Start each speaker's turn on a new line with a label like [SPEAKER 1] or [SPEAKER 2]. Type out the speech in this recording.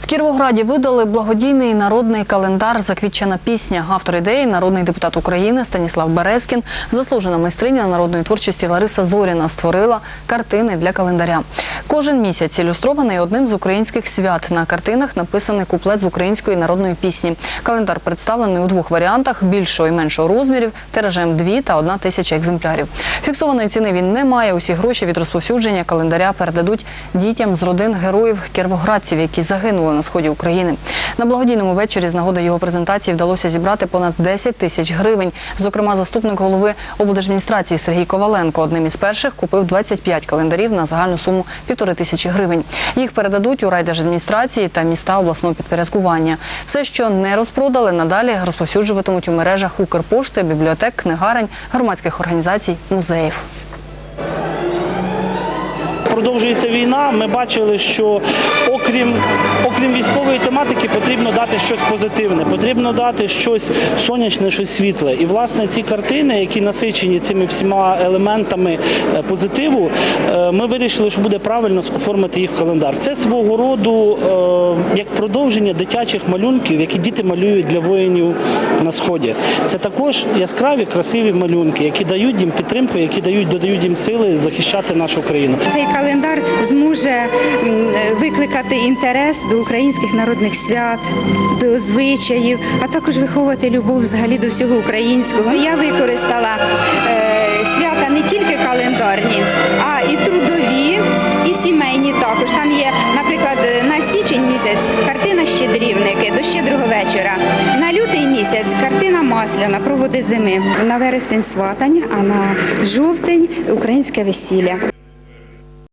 [SPEAKER 1] В Кіровограді видали благодійний народний календар Заквітчена пісня. Автор ідеї народний депутат України Станіслав Березкін, заслужена майстриня народної творчості Лариса Зоріна створила картини для календаря. Кожен місяць ілюстрований одним з українських свят. На картинах написаний куплет з української народної пісні. Календар представлений у двох варіантах більшого і меншого розмірів, тиражем 2 та 1 тисяча екземплярів. Фіксованої ціни він не має. Усі гроші від розповсюдження календаря передадуть дітям з родин героїв кіровоградців, які загинули на сході України. На благодійному вечорі з нагоди його презентації вдалося зібрати понад 10 тисяч гривень. Зокрема, заступник голови облдержадміністрації Сергій Коваленко одним із перших купив 25 календарів на загальну суму півтори тисячі гривень. Їх передадуть у райдержадміністрації та міста обласного підпорядкування. Все, що не розпродали, надалі розповсюджуватимуть у мережах Укрпошти, бібліотек, книгарень, громадських організацій, музеїв.
[SPEAKER 2] Продовжується війна, ми бачили, що окрім, окрім військової тематики потрібно дати щось позитивне, потрібно дати щось сонячне, щось світле. І власне ці картини, які насичені цими всіма елементами е, позитиву, е, ми вирішили, що буде правильно оформити їх в календар. Це свого роду е, як продовження дитячих малюнків, які діти малюють для воїнів на сході. Це також яскраві, красиві малюнки, які дають їм підтримку, які дають додають їм сили захищати нашу країну.
[SPEAKER 3] Календар зможе викликати інтерес до українських народних свят, до звичаїв, а також виховувати любов взагалі до всього українського. Я використала е, свята не тільки календарні, а і трудові, і сімейні також. Там є, наприклад, на січень місяць картина Щедрівники до щедрого вечора. На лютий місяць картина масляна проводи зими. На вересень сватання, а на жовтень українське весілля.